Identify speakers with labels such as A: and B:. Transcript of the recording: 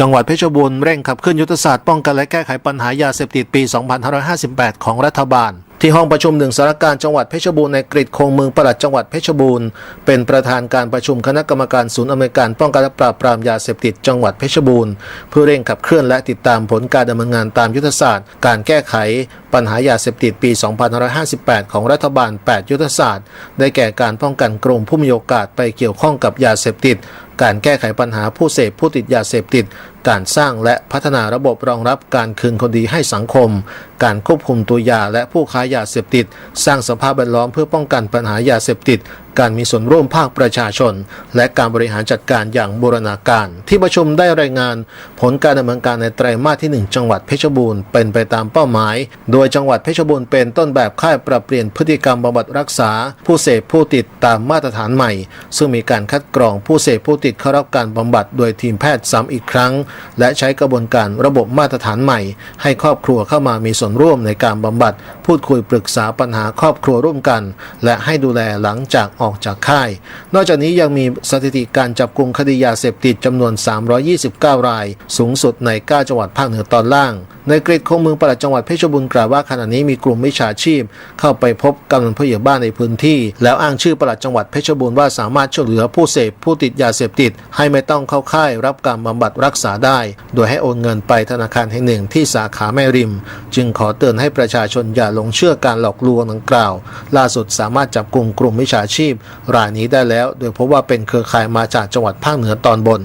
A: จังหวัดเพชรบูรณ์เร่งขับเคลื่อนยุทธศาสตร์ป้องกันและแก้ไขปัญหายาเสพติดปี 2558 ของรัฐบาล ที่ห้องประชุมหนึ่งสารการจังหวัดเพชรบูรณ์ในกริดคงเมืองปลัดจังหวัดเพชรบูรณ์เป็นประธานการประชุมคณะกรรมการศูนย์อำนวยการป้องกันและปราบปรามยาเสพติดจังหวัดเพชรบูรณ์เพื่อเร่งขับเคลื่อนและติดตามผลการดำเนินงานตามยุทธศาสตร์ การแก้ไข ปัญหายาเสพติดปี 2558 ของรัฐบาล 8 ยุทธศาสตร์ ได้แก่การป้องกันกลุ่มผู้มีโอกาสไปเกี่ยวข้องกับยาเสพติด การแก้ไขปัญหาผู้เสพผู้ติดยาเสพติด การสร้างและพัฒนาระบบรองรับการคืนคนดีให้สังคม การควบคุมตัวยาและผู้ค้ายาเสพติด สร้างสภาพแวดล้อมเพื่อป้องกันปัญหายาเสพติด การมีส่วนร่วมภาคประชาชน และการบริหารจัดการอย่างบูรณาการ ที่ประชุมได้รายงาน ผลการดำเนินการในไตรมาสที่ 1 จังหวัดเพชรบูรณ์เป็นไปตามเป้าหมาย โดยจังหวัดเพชรบูรณ์เป็นต้นแบบค่ายปรับเปลี่ยนพฤติกรรมบำบัดรักษา ผู้เสพผู้ติดตามมาตรฐานใหม่ ซึ่งมีการคัดกรองผู้เสพผู้ติดเข้ารับการบำบัดโดยทีมแพทย์ซ้ำอีกครั้ง และใช้กระบวนการระบบมาตรฐานใหม่ ให้ครอบครัวเข้ามามีส่วนร่วมในการบำบัด พูดคุยปรึกษาปัญหาครอบครัวร่วมกัน และให้ดูแลหลังจากออกจากค่าย นอกจากนี้ยังมีสถิติการจับกลุ่มคดียาเสพติดจำนวน 329 ราย สูงสุดใน 9 จังหวัดภาคเหนือตอนล่าง ในกริดคงเมืองปลัดจังหวัดเพชรบูรณ์กล่าวว่าขณะนี้มีกลุ่มมิจฉาชีพ เข้าไปพบกำนันผู้ใหญ่บ้านในพื้นที่ แล้วอ้างชื่อปลัดจังหวัดเพชรบูรณ์ว่าสามารถช่วยเหลือผู้เสพผู้ติดยาเสพติด ให้ไม่ต้องเข้าค่ายรับการบำบัดรักษาได้ โดยให้โอนเงินไปธนาคารแห่งหนึ่งที่สาขาแม่ริม จึงขอเตือนให้ประชาชนอย่าหลงเชื่อการหลอกลวงดังกล่าว ล่าสุดสามารถจับกลุ่มกลุ่มมิจฉาชีพรายนี้ได้แล้ว โดยพบว่าเป็นเครือข่ายมาจากจังหวัดภาคเหนือตอนบน